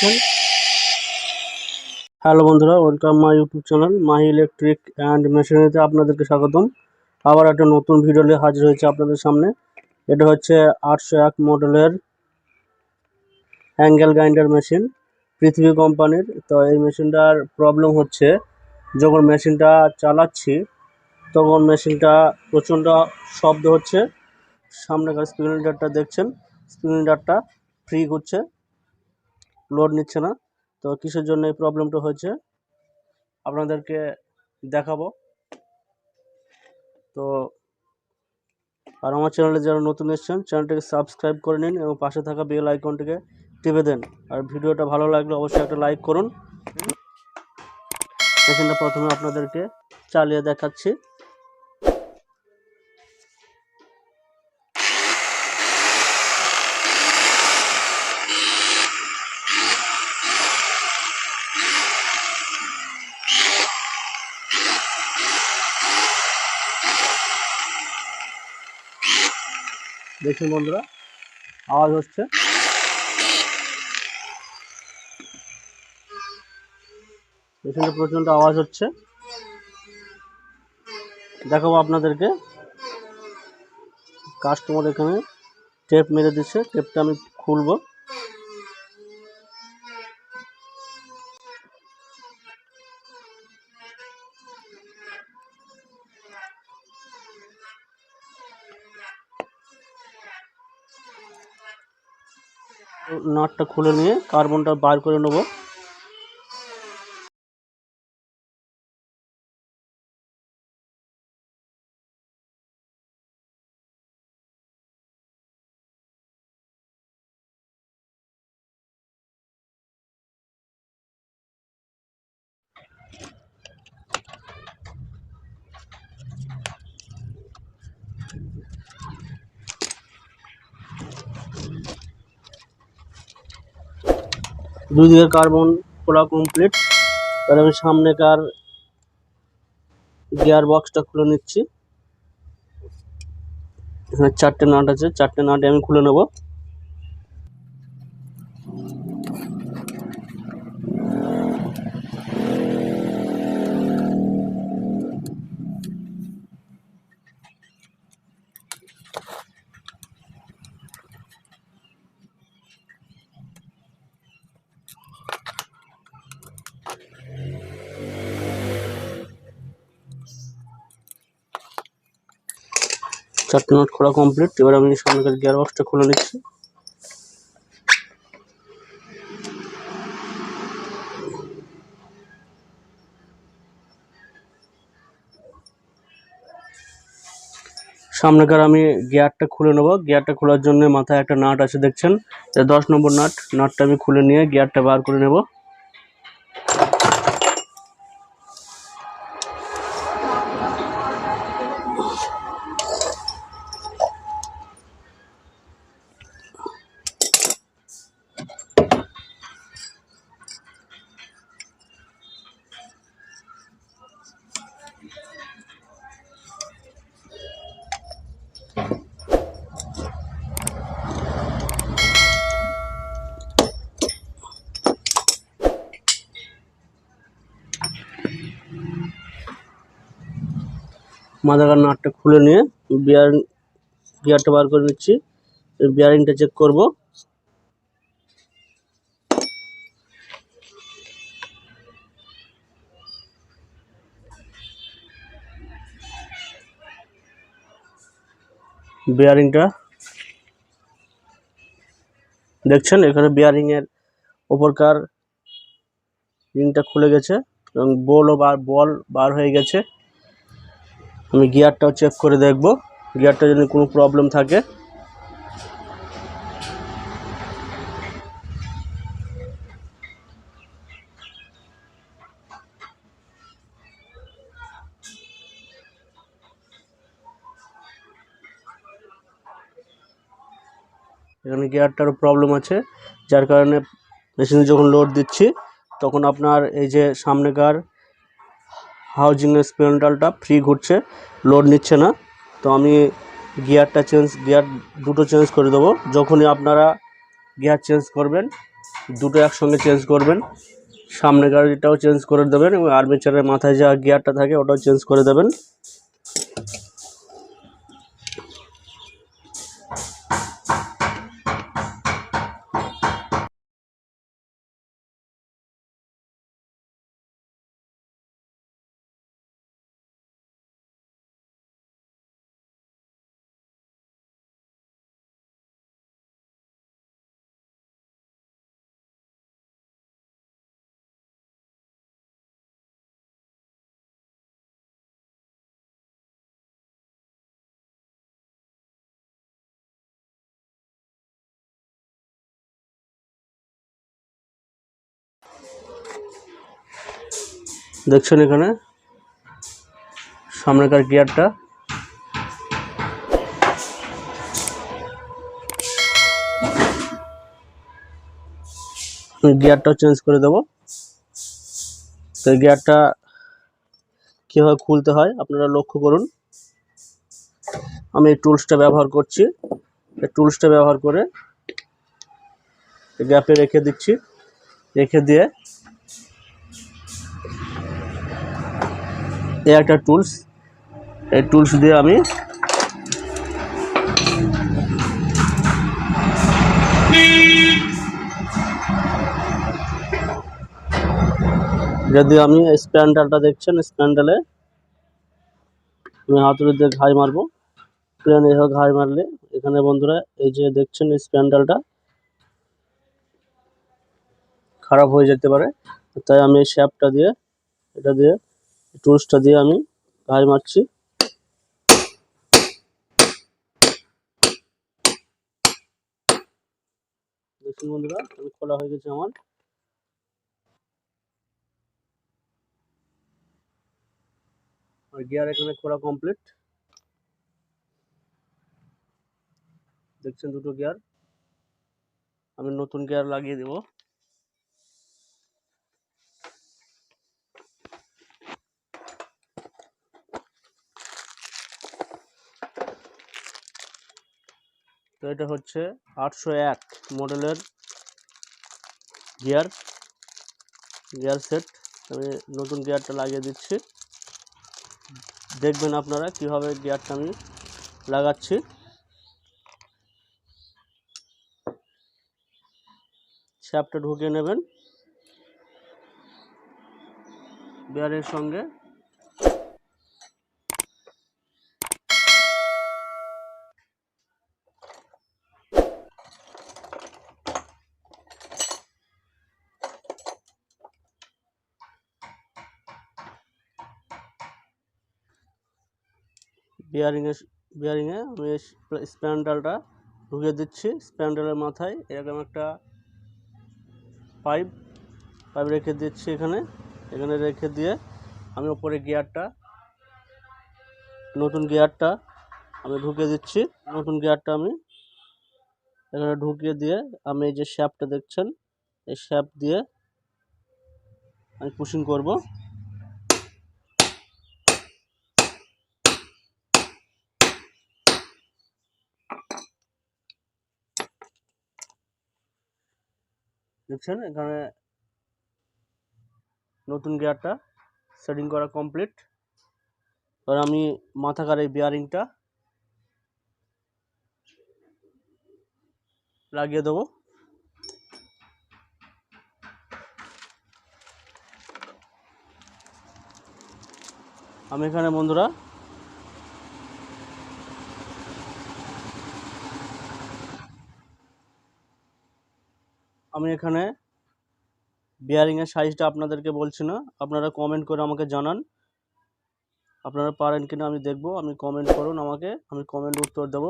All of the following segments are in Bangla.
দেখছেন হ্যালো বন্ধুরা welcome my YouTube channel Mahi electric and মেশিনারিতে আপনাদেরকে স্বাগতম। আবার একটা নতুন ভিডিও নিয়ে হাজির হয়েছে আপনাদের সামনে। এটা হচ্ছে আটশো এক মডেলের অ্যাঙ্গেল গ্রাইন্ডার মেশিন পৃথিবী কোম্পানির। তো এই মেশিনটার প্রবলেম হচ্ছে, যখন মেশিনটা চালাচ্ছি, তখন মেশিনটা প্রচণ্ড শব্দ হচ্ছে। সামনেকার স্পিলিন্ডারটা দেখছেন স্পিলিন্ডারটা ফ্রি করছে। লোড নিচ্ছে না। তো কিসের জন্য এই প্রবলেমটা হয়েছে? আপনাদেরকে দেখাবো। তো আর আমার চ্যানেলে যারা নতুন এসছেন চ্যানেলটিকে সাবস্ক্রাইব করে নিন এবং পাশে থাকা বেল আইকনটিকে টিপে দেন। আর ভিডিওটা ভালো লাগলে অবশ্যই একটা লাইক করুন। এখানটা প্রথমে আপনাদেরকে চালিয়ে দেখাচ্ছি। দেখুন বন্ধুরা, আওয়াজ হচ্ছে। এখানে প্রচণ্ড আওয়াজ হচ্ছে। দেখাবো আপনাদেরকে। কাস্টমার এখানে টেপ মেরে দিচ্ছে টেপটা আমি খুলবো। নাটটা খুলে নিয়ে কার্বনটা বার করে নেব। দুই দিকের কার্বন খোলা কমপ্লিট এবার আমি সামনে কার গিয়ার বক্সটা খুলে নিচ্ছি। এখানে চারটে নাট আছে, চারটে নাটে আমি খুলে নেব। চারটে নাট খোলা কমপ্লিট এবার আমি সামনেকার গিয়ার বক্সটা খুলে নিচ্ছি। সামনেকার আমি গিয়ারটা খুলে নেব। গিয়ারটা খোলার জন্য মাথায় একটা নাট আছে, দেখছেন? দশ নম্বর নাট নাটটা আমি খুলে নিয়ে গিয়ারটা বার করে নেব। মাথাকার নাটটা খুলে নিয়ে বিয়ারিং গিয়ারটা বার করে নিচ্ছি। বিয়ারিংটা চেক করব। বিয়ারিংটা দেখছেন, এখানে বিয়ারিং এর ওপরকার রিংটা খুলে গেছে এবং বলও বার বল বার হয়ে গেছে। আমি গিয়ারটাও চেক করে দেখব। গিয়ারটা যদি কোনো প্রবলেম থাকে? এখানে গিয়ারটারও প্রবলেম আছে। যার কারণে মেশিনে যখন লোড দিচ্ছি, তখন আপনার এই যে সামনেকার হাউজিংয়ের স্পেন্ডালটা ফ্রি ঘুরছে লোড নিচ্ছে না। তো আমি গিয়ারটা চেঞ্জ গিয়ার দুটো চেঞ্জ করে দেবো। যখনই আপনারা গিয়ার চেঞ্জ করবেন, দুটো একসঙ্গে চেঞ্জ করবেন, সামনে গাড়িটাও চেঞ্জ করে দেবেন এবং আর্মেচারের মাথায় যা গিয়ারটা থাকে ওটাও চেঞ্জ করে দেবেন। দেখছেন এখানে? সামনেকার গিয়ারটা। গিয়ারটা চেঞ্জ করে দেবো। তো গিয়ারটা কীভাবে খুলতে হয় আপনারা লক্ষ্য করুন। আমি এই টুলসটা ব্যবহার করছি। এই টুলসটা ব্যবহার করে গ্যাপে রেখে দিচ্ছি। রেখে দিয়ে এই একটা টুলস, এই টুলস দিয়ে আমি যদি আমি স্প্যান্ডালটা দেখছেন, স্প্যান্ডালে আমি হাতুড়ি দিয়ে ঘাই মারবো। প্লেন এভাবে ঘাই মারলে, এখানে বন্ধুরা এই যে দেখছেন স্প্যান্ডালটা খারাপ হয়ে যেতে পারে। তাই আমি শ্যাপটা দিয়ে, এটা দিয়ে টুলসটা দিয়ে আমি ঘাই মারছি। দেখুন বন্ধুরা, আমি খোলা হয়ে গেছে আমার। আর গিয়ার এখানে খোলা কমপ্লিট দেখছেন দুটো গিয়ার আমি নতুন গিয়ার লাগিয়ে দেব। তো এটা হচ্ছে আটশো এক মডেলের গিয়ার গিয়ার সেট। আমি নতুন গিয়ারটা লাগিয়ে দিচ্ছি। দেখবেন আপনারা কীভাবে গিয়ারটা আমি লাগাচ্ছি। শ্যাপটা ঢুকিয়ে নেবেন। বিয়ারের সঙ্গে বিয়ারিংয়ে বিয়ারিংয়ে আমি স্প্যান্ডালটা ঢুকিয়ে দিচ্ছি। স্প্যান্ডালের মাথায় এরকম একটা পাইপ পাইপ রেখে দিচ্ছি এখানে। এখানে রেখে দিয়ে আমি ওপরে গিয়ারটা নতুন গিয়ারটা আমি ঢুকিয়ে দিচ্ছি। নতুন গিয়ারটা আমি এখানে ঢুকিয়ে দিয়ে আমি এই যে শ্যাপটা দেখছেন, এই শ্যাপ দিয়ে আমি পুশিং করব। দেখছেন এখানে নতুন গিয়ারটা সেটিং করা কমপ্লিট এবার আমি মাথাকার এই বিয়ারিংটা লাগিয়ে দেবো। আমি এখানে বন্ধুরা আমি এখানে বিয়ারিংয়ের সাইজটা আপনাদেরকে বলছি না। আপনারা কমেন্ট করে আমাকে জানান। আপনারা পারেন কিনা আমি দেখব। আমি কমেন্ট করুন আমাকে। আমি কমেন্ট উত্তর দেব।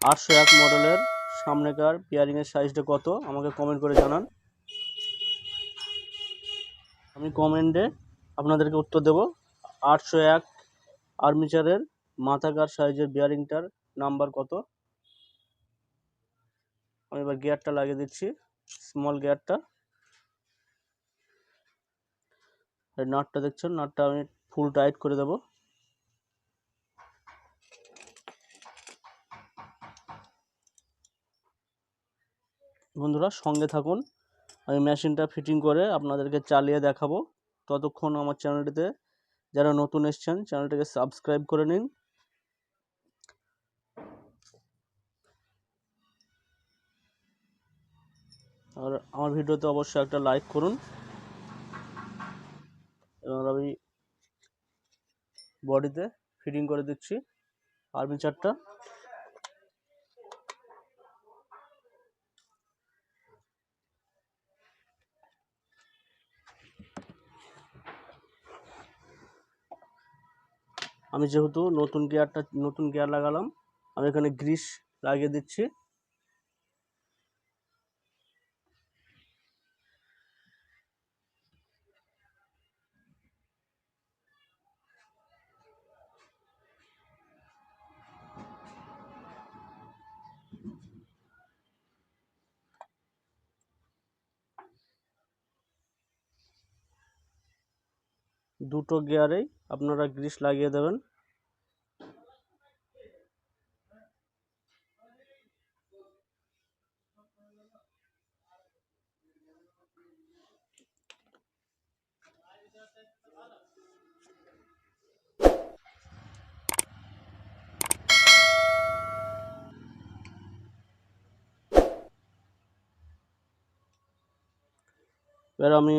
আটশো এক মডেলের সামনেকার বিয়ারিংয়ের সাইজটা কত? আমাকে কমেন্ট করে জানান। আমি কমেন্টে আপনাদেরকে উত্তর দেব। আটশো এক আর্মিচারের মাথাকার সাইজের বিয়ারিংটার নাম্বার কত? আমি এবার গিয়ারটা লাগিয়ে দিচ্ছি। স্মল গিয়ারটা এই নাটটা দেখছেন? নাটটা আমি ফুল টাইট করে দেব। বন্ধুরা, সঙ্গে থাকুন। আমি মেশিনটা ফিটিং করে আপনাদেরকে চালিয়ে দেখাবো। ততক্ষণ আমার চ্যানেলটিতে যারা নতুন এসছেন চ্যানেলটিকে সাবস্ক্রাইব করে নিন। আর আমার ভিডিওতে অবশ্যই একটা লাইক করুন। এবং আমি বডিতে ফিটিং করে দিচ্ছি আর্মিচারটা আমি যেহেতু নতুন গিয়ারটা নতুন গিয়ার লাগালাম, আমি এখানে গ্রিস লাগিয়ে দিচ্ছি। দুটো গিয়ারেই আপনারা গ্রিস লাগিয়ে দেবেন। এবার আমি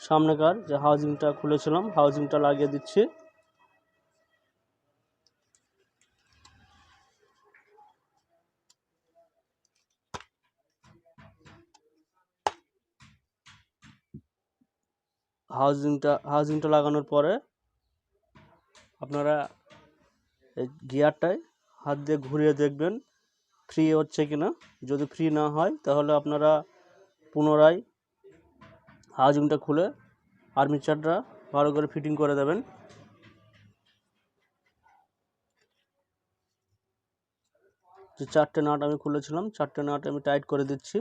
সামনেকার যে হাউজিংটা খুলেছিলাম, হাউজিংটা লাগিয়ে দিচ্ছি। হাউজিংটা হাউজিংটা লাগানোর পরে আপনারা এই গিয়ারটায় হাত দিয়ে ঘুরিয়ে দেখবেন ফ্রি হচ্ছে কিনা। যদি ফ্রি না হয়, তাহলে আপনারা পুনরায় হাউজিংটা খুলে আর্মিচারটা ভালো করে ফিটিং করে দেবেন। যে চারটে নাট আমি খুলেছিলাম, চারটে নাট আমি টাইট করে দিচ্ছি।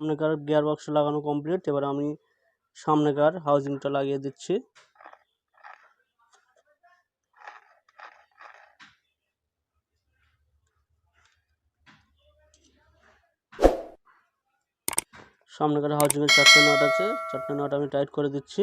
সামনেকার গিয়ার বক্স লাগানো কমপ্লিট এবার আমি সামনেকার হাউজিংটা লাগিয়ে দিচ্ছি। সামনেকার হাউজিংয়ের চারটে নট আছে, চারটে নট আমি টাইট করে দিচ্ছি।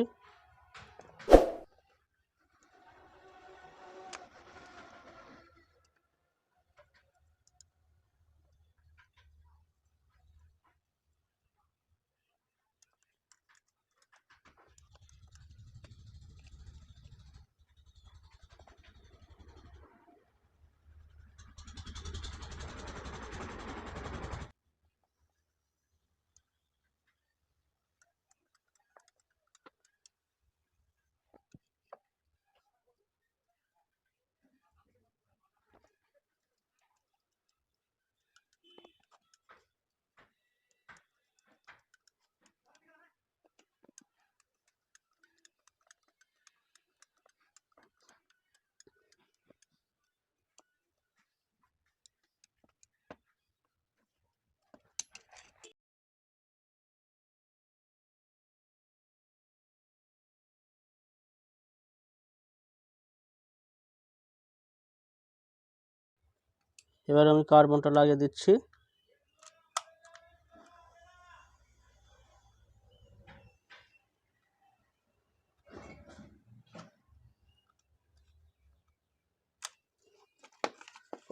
এবার আমি কার্বনটা লাগিয়ে দিচ্ছি।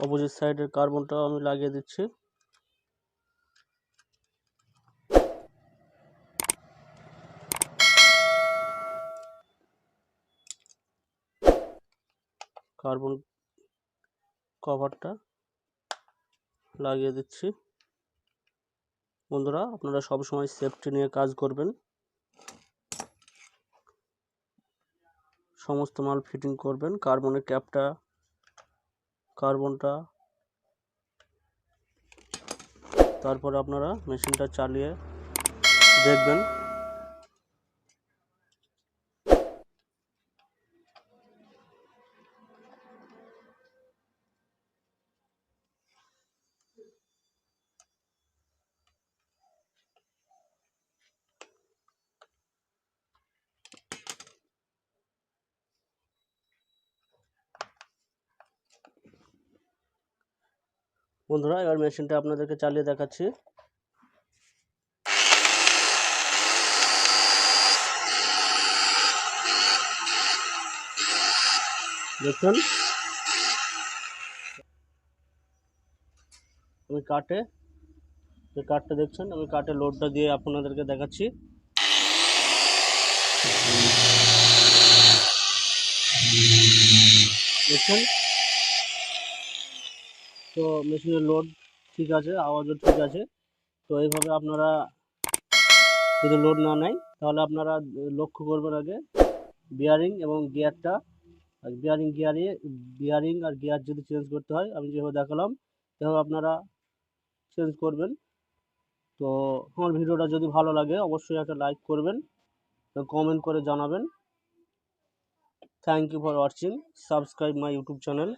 অপোজিট সাইডের কার্বনটাও আমি লাগিয়ে দিচ্ছি। কার্বন কভারটা লাগিয়ে দিচ্ছি। বন্ধুরা, আপনারা সব সময় সেফটি নিয়ে কাজ করবেন। সমস্ত মাল ফিটিং করবেন। কার্বনের ক্যাপটা কার্বনটা তারপর আপনারা মেশিনটা চালিয়ে দেখবেন। বন্ধুরা, এবার মেশিনটা আপনাদেরকে চালিয়ে দেখাচ্ছি। দেখুন। আমি কাটে, যে কাঠটা দেখছেন, আমি কাঠে লোডটা দিয়ে আপনাদেরকে দেখাচ্ছি। দেখছেন তো মেশিনের লোড ঠিক আছে, আওয়াজও ঠিক আছে। তো এইভাবে আপনারা যদি লোড না নেয়, তাহলে আপনারা লক্ষ্য করবেন আগে বিয়ারিং এবং গিয়ারটা বিয়ারিং গিয়ারে বিয়ারিং আর গিয়ার যদি চেঞ্জ করতে হয়, আমি যেভাবে দেখালাম, সেভাবে আপনারা চেঞ্জ করবেন। তো আমার ভিডিওটা যদি ভালো লাগে, অবশ্যই একটা লাইক করবেন কমেন্ট করে জানাবেন। Thank you for watching subscribe my YouTube channel